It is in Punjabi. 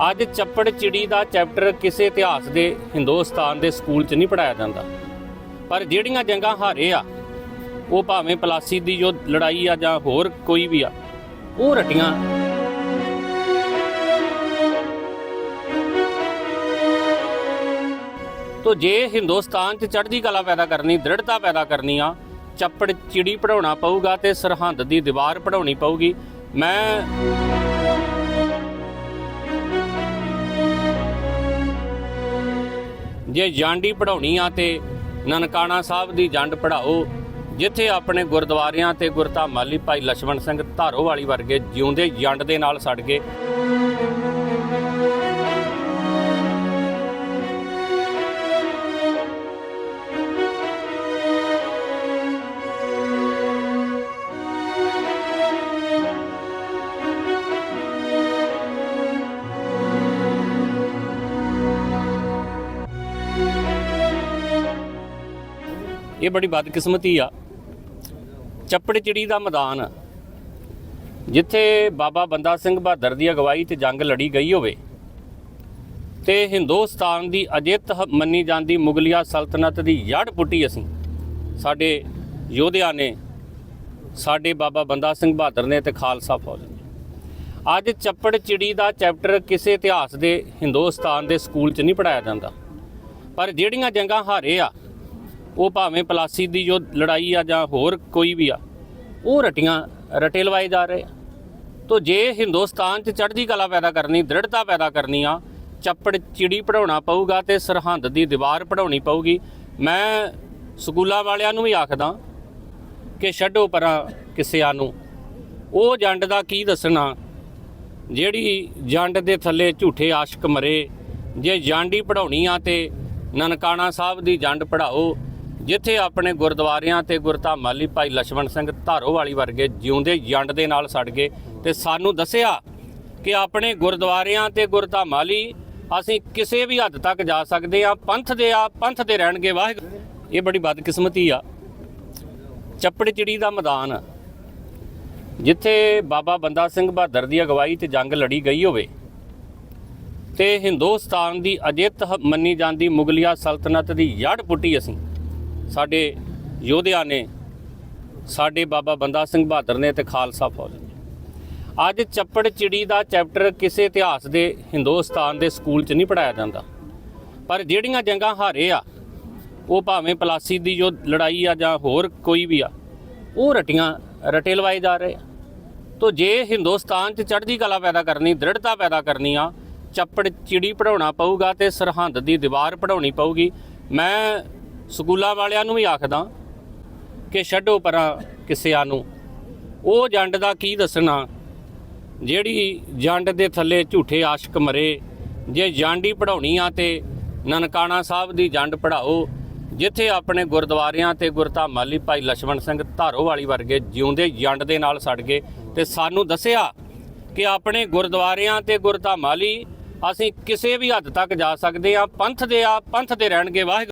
ਅੱਜ ਚੱਪੜ ਚਿੜੀ ਦਾ ਚੈਪਟਰ ਕਿਸੇ ਇਤਿਹਾਸ ਦੇ ਹਿੰਦੁਸਤਾਨ ਦੇ ਸਕੂਲ 'ਚ ਨਹੀਂ ਪੜਾਇਆ ਜਾਂਦਾ। ਪਰ ਜਿਹੜੀਆਂ ਜੰਗਾਂ ਹਾਰੇ ਆ, ਉਹ ਭਾਵੇਂ ਪਲਾਸੀ ਦੀ ਜੋ ਲੜਾਈ ਆ ਜਾਂ ਹੋਰ ਕੋਈ ਵੀ ਆ, ਉਹ ਰਟੀਆਂ। ਤੋ ਜੇ ਹਿੰਦੁਸਤਾਨ 'ਚ ਚੜ੍ਹਦੀ ਕਲਾ ਪੈਦਾ ਕਰਨੀ, ਦ੍ਰਿੜਤਾ ਪੈਦਾ ਕਰਨੀ ਆ, ਚੱਪੜ ਚਿੜੀ ਪੜਾਉਣਾ ਪਊਗਾ ਤੇ ਸਰਹੰਦ ਦੀ ਦੀਵਾਰ ਪੜਾਉਣੀ ਪਊਗੀ। ਮੈਂ ਜੇ ਜਾਂਡੀ ਪੜਾਉਣੀ ਆ ਤੇ ਨਨਕਾਣਾ ਸਾਹਿਬ ਦੀ ਜੰਡ ਪੜਾਓ ਜਿੱਥੇ ਆਪਣੇ ਗੁਰਦੁਆਰਿਆਂ ਤੇ ਗੁਰਧਾਮਾਲੀ ਭਾਈ ਲਛਮਣ ਸਿੰਘ ਧਾਰੋਵਾਲੀ ਵਰਗੇ ਜਿਉਂਦੇ ਜੰਡ ਦੇ ਨਾਲ ਸੜ ਗਏ। ਇਹ ਬੜੀ ਬਦਕਿਸਮਤੀ ਆ। ਚੱਪੜਚਿੜੀ ਦਾ ਮੈਦਾਨ ਜਿੱਥੇ ਬਾਬਾ ਬੰਦਾ ਸਿੰਘ ਬਹਾਦਰ ਦੀ ਅਗਵਾਈ ਤੇ ਜੰਗ ਲੜੀ ਗਈ ਹੋਵੇ ਤੇ ਹਿੰਦੁਸਤਾਨ ਦੀ ਅਜਿੱਤ ਹ- ਮੰਨੀ ਜਾਂਦੀ ਮੁਗਲਿਆ ਸਲਤਨਤ ਦੀ ਜੜ ਪੁੱਟੀ ਅਸੀਂ। ਸਾਡੇ ਯੋਧਿਆਂ ਨੇ, ਸਾਡੇ ਬਾਬਾ ਬੰਦਾ ਸਿੰਘ ਬਹਾਦਰ ਨੇ ਤੇ ਖਾਲਸਾ ਫੌਜ ਨੇ। ਅੱਜ ਚੱਪੜ ਚਿੜੀ ਦਾ ਚੈਪਟਰ ਕਿਸੇ ਇਤਿਹਾਸ ਦੇ ਹਿੰਦੁਸਤਾਨ ਦੇ ਸਕੂਲ 'ਚ ਨਹੀਂ ਪੜਾਇਆ ਜਾਂਦਾ। ਪਰ ਜਿਹੜੀਆਂ ਜੰਗਾਂ ਹਾਰੇ ਆ ਉਹ ਭਾਵੇਂ ਪਲਾਸੀ ਦੀ ਜੋ ਲੜਾਈ ਆ ਜਾਂ ਹੋਰ ਕੋਈ ਵੀ ਆ, ਉਹ ਰਟੀਆਂ, ਰਟੇ ਲਵਾਏ ਜਾ ਰਹੇ ਆ। ਤੋ ਜੇ ਹਿੰਦੁਸਤਾਨ 'ਚ ਚੜ੍ਹਦੀ ਕਲਾ ਪੈਦਾ ਕਰਨੀ ਦ੍ਰਿੜਤਾ ਪੈਦਾ ਕਰਨੀ ਆ, ਚੱਪੜ ਚਿੜੀ ਪੜਾਉਣਾ ਪਊਗਾ ਤੇ ਸਰਹੰਦ ਦੀ ਦੀਵਾਰ ਪੜਾਉਣੀ ਪਊਗੀ, ਮੈਂ ਸਕੂਲਾਂ ਵਾਲਿਆਂ ਨੂੰ ਵੀ ਆਖਦਾ ਕਿ ਛੱਡੋ ਪਰਾਂ ਕਿਸਿਆਂ ਨੂੰ। ਉਹ ਜੰਡ ਦਾ ਕੀ ਦੱਸਣਾ? ਜਿਹੜੀ ਜੰਡ ਦੇ ਥੱਲੇ ਝੂਠੇ ਆਸ਼ਕ ਮਰੇ, ਜੇ ਜੰਡ ਹੀ ਪੜਾਉਣੀ ਆ ਤੇ ਨਨਕਾਣਾ ਸਾਹਿਬ ਦੀ ਜੰਡ ਪੜਾਓ ਜਿੱਥੇ ਆਪਣੇ ਗੁਰਦੁਆਰਿਆਂ ਤੇ ਗੁਰਧਾਮਾਂ ਲਈ ਭਾਈ ਲਛਮਣ ਸਿੰਘ ਧਾਰੋ ਵਾਲੀ ਵਰਗੇ ਜਿਉਂਦੇ ਜੰਡ ਦੇ ਨਾਲ ਸੜ ਗਏ ਤੇ ਸਾਨੂੰ ਦੱਸਿਆ ਕਿ ਆਪਣੇ ਗੁਰਦੁਆਰਿਆਂ ਤੇ ਗੁਰਧਾਮਾਂ ਲਈ ਅਸੀਂ ਕਿਸੇ ਵੀ ਹੱਦ ਤੱਕ ਜਾ ਸਕਦੇ ਆ ਪੰਥ ਦੇ ਆ, ਪੰਥ ਦੇ ਰਹਿਣਗੇ, ਵਾਹਿਗੁਰੂ। ਇਹ ਬੜੀ ਬਦਕਿਸਮਤੀ ਆ। ਚੱਪੜ ਚਿੜੀ ਦਾ ਮੈਦਾਨ ਜਿੱਥੇ ਬਾਬਾ ਬੰਦਾ ਸਿੰਘ ਬਹਾਦਰ ਦੀ ਅਗਵਾਈ ਤੇ ਜੰਗ ਲੜੀ ਗਈ ਹੋਵੇ ਤੇ ਹਿੰਦੁਸਤਾਨ ਦੀ ਅਜਿੱਤ ਮੰਨੀ ਜਾਂਦੀ ਮੁਗਲਿਆ ਸਲਤਨਤ ਦੀ ਯੜ ਪੁੱਟੀ ਅਸੀਂ। ਸਾਡੇ ਯੋਧਿਆਂ ਨੇ, ਸਾਡੇ ਬਾਬਾ ਬੰਦਾ ਸਿੰਘ ਬਹਾਦਰ ਨੇ ਤੇ ਖਾਲਸਾ ਫੌਜ ਨੇ। ਅੱਜ ਚੱਪੜ ਚਿੜੀ ਦਾ ਚੈਪਟਰ ਕਿਸੇ ਇਤਿਹਾਸ ਦੇ ਹਿੰਦੁਸਤਾਨ ਦੇ ਸਕੂਲ 'ਚ ਨਹੀਂ ਪੜਾਇਆ ਜਾਂਦਾ। ਪਰ ਜਿਹੜੀਆਂ ਜੰਗਾਂ ਹਾਰੇ ਆ, ਉਹ ਭਾਵੇਂ ਪਲਾਸੀ ਦੀ ਜੋ ਲੜਾਈ ਆ ਜਾਂ ਹੋਰ ਕੋਈ ਵੀ ਆ, ਉਹ ਰਟੀਆਂ, ਰਟੇ ਲਵਾਏ ਜਾ ਰਹੇ ਆ। ਤੋ ਜੇ ਹਿੰਦੁਸਤਾਨ 'ਚ ਚੜ੍ਹਦੀ ਕਲਾ ਪੈਦਾ ਕਰਨੀ, ਦ੍ਰਿੜਤਾ ਪੈਦਾ ਕਰਨੀ ਆ, ਚੱਪੜ ਚਿੜੀ ਪੜਾਉਣਾ ਪਊਗਾ ਤੇ ਸਰਹੰਦ ਦੀ ਦੀਵਾਰ ਪੜਾਉਣੀ ਪਊਗੀ। ਮੈਂ ਸਕੂਲਾਂ ਵਾਲਿਆਂ ਨੂੰ ਵੀ ਆਖਦਾ ਕਿ ਛੱਡੋ ਪਰਾਂ ਕਿਸਿਆਂ ਨੂੰ। ਉਹ ਜੰਡ ਦਾ ਕੀ ਦੱਸਣਾ? ਜਿਹੜੀ ਜੰਡ ਦੇ ਥੱਲੇ ਝੂਠੇ ਆਸ਼ਕ ਮਰੇ, ਜੇ ਜਾਂਡੀ ਪੜਾਉਣੀ ਆ ਤੇ ਨਨਕਾਣਾ ਸਾਹਿਬ ਦੀ ਜੰਡ ਪੜਾਓ ਜਿੱਥੇ ਆਪਣੇ ਗੁਰਦੁਆਰਿਆਂ ਤੇ ਗੁਰਧਾਮਾਂ ਲਈ ਭਾਈ ਲਛਮਣ ਸਿੰਘ ਧਾਰੋ ਵਾਲੀ ਵਰਗੇ ਜਿਉਂਦੇ ਜੰਡ ਦੇ ਨਾਲ ਸੜ ਗਏ ਤੇ ਸਾਨੂੰ ਦੱਸਿਆ ਕਿ ਆਪਣੇ ਗੁਰਦੁਆਰਿਆਂ ਤੇ ਗੁਰਧਾਮਾਂ ਲਈ ਅਸੀਂ ਕਿਸੇ ਵੀ ਹੱਦ ਤੱਕ ਜਾ ਸਕਦੇ ਆ ਪੰਥ ਦੇ ਆ, ਪੰਥ ਦੇ ਰਹਿਣਗੇ, ਵਾਹਿਗੁਰੂ।